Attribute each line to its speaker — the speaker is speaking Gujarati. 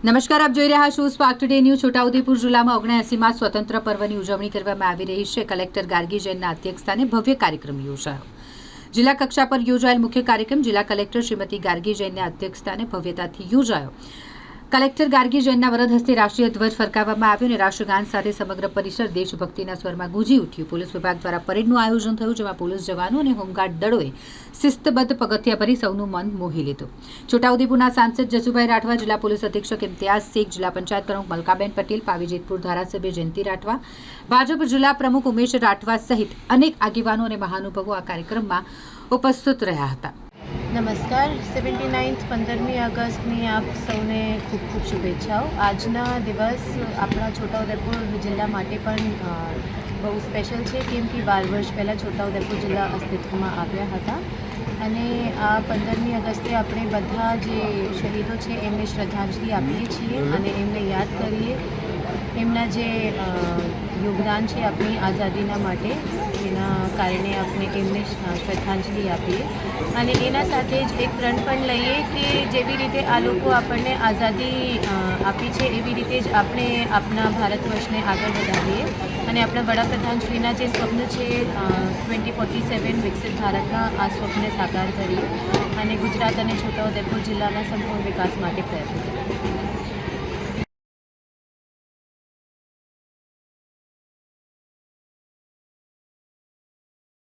Speaker 1: નમસ્કાર, આપ જોઈ રહ્યા છો સ્પાર્ક ટુડે ન્યૂઝ છોટાઉદેપુર જિલ્લામાં ઓગણએસીમાં સ્વતંત્ર પર્વની ઉજવણી કરવામાં આવી રહી છે. કલેક્ટર ગાર્ગી જૈનના અધ્યક્ષસ્થાને ભવ્ય કાર્યક્રમ યોજાયો. જિલ્લા કક્ષા પર યોજાયેલ મુખ્ય કાર્યક્રમ જિલ્લા કલેક્ટર શ્રીમતી ગાર્ગી જૈનના અધ્યક્ષસ્થાને ભવ્યતાથી યોજાયો. કલેક્ટર ગાર્ગી જૈનના વરદ હસ્તે રાષ્ટ્રીય ધ્વજ ફરકાવવામાં આવ્યો અને રાષ્ટ્રગાન સાથે સમગ્ર પરિસર દેશભક્તિના સ્વરમાં ગુંજી ઉઠ્યું. પોલીસ વિભાગ દ્વારા પરેડનું આયોજન થયું, જેમાં પોલીસ જવાનો અને હોમગાર્ડ દળોએ શિસ્તબદ્ધ પગથિયા ભરી સૌનું મન મોહી લીધું. છોટાઉદેપુરના સાંસદ જસુભાઈ રાઠવા, જિલ્લા પોલીસ અધિક્ષક ઇમ્તિયાઝ શેખ, જિલ્લા પંચાયત પ્રમુખ મલકાબેન પટેલ પાવીજેતપુર ધારાસભ્ય જયંતિ રાઠવા, ભાજપ જિલ્લા પ્રમુખ ઉમેશ રાઠવા સહિત અનેક આગેવાનો અને મહાનુભાવો આ કાર્યક્રમમાં ઉપસ્થિત રહ્યા હતા.
Speaker 2: નમસ્કાર. સેવન્ટી નાઇન્થ, પંદરમી ઓગસ્ટની આપ સૌને ખૂબ ખૂબ શુભેચ્છાઓ. આજના દિવસ આપણા છોટાઉદેપુર જિલ્લા માટે પણ બહુ સ્પેશિયલ છે, કેમ કે બાર વર્ષ પહેલાં છોટાઉદેપુર જિલ્લા અસ્તિત્વમાં આવ્યા હતા. અને આ પંદરમી ઓગસ્ટે આપણે બધા જે શહીદો છે, એમને શ્રદ્ધાંજલિ આપીએ છીએ અને એમને યાદ કરીએ. એમના જે યોગદાન છે, આપણી આઝાદીના માટે. કારણે આપણે એમને શ્રદ્ધાંજલિ આપીએ. અને એના સાથે જ એક પ્રણ પણ લઈએ કે જેવી રીતે આ લોકો આપણને આઝાદી આપી છે, એવી રીતે જ આપણે આપણા ભારત વર્ષને આગળ વધારીએ. અને આપણા વડાપ્રધાનશ્રીના જે સ્વપ્ન છે ટ્વેન્ટી ફોર્ટી સેવન વિકસિત ભારતના, આ સ્વપ્નને સાકાર કરીએ. અને ગુજરાત અને છોટાઉદેપુર જિલ્લાના સંપૂર્ણ વિકાસ માટે પ્રયત્ન કરીએ.